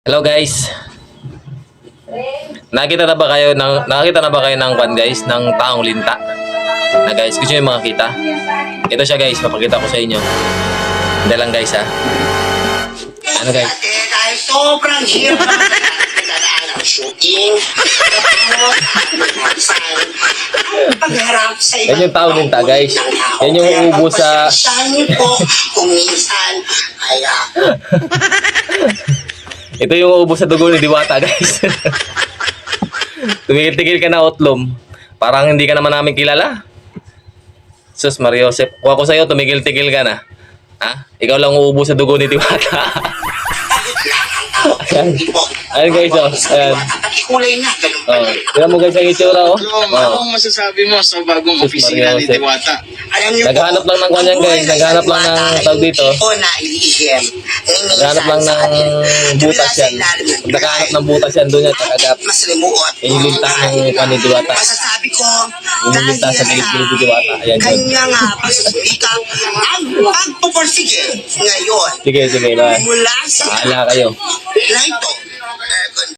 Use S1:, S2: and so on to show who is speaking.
S1: Hello guys. Nakita na ba kayo ng nakita na ba kayo ng kwan guys ng taong linta? Na guys, gusto niyo makita? Ito siya guys, papakita ko sa inyo. Hindi lang guys ha. Ano guys?
S2: Dati, dahil sobrang hirap ang shooting. Pagharap sa
S1: Yan yung tao linta, guys.
S2: ng.
S1: Yan yung uubo sa-
S2: pagpasensyahan niyo po kung minsan ay ah,
S1: Ito yung ubo sa dugo ni Diwata guys. Tumigil-tigil ka na otlom. Parang hindi ka naman namin kilala. Sus Mariosep, kuha ko sa'yo, tumigil-tigil ka na. Ha? Ikaw lang uubo sa dugo ni Diwata. Ayan. Ayan guys, oh. Ayan.
S2: Kulay niya, ganun pa
S1: Oh,
S2: rin.
S1: tingnan mo guys ang itsura oh.
S3: Lom,
S1: oh.
S3: masasabi mo sa bagong
S1: Sus,
S3: opisina ni. Diwata?
S2: Alam niyo
S1: Naghahanap
S2: po,
S1: lang ng kanyan,
S2: ang
S1: guys.
S2: na
S1: Naghahanap lang ng tawag dito.
S2: po nailihim. Minsan
S1: Naghanap lang ng butas yan.
S2: ilalim ng
S1: ng butas yan, doon yan kakagap.
S2: mas limuot.
S1: Yan yung linta ng panidiwata.
S2: Masasabi ko,
S1: Yung linta sa gilid-gilid ni Diwata. Ayan, yun.
S2: Kanya nga pagsusumika ang pagpupursige ngayon
S1: Sige, sige. Bye.
S2: mula sa
S1: Bahala kayo.
S2: na ito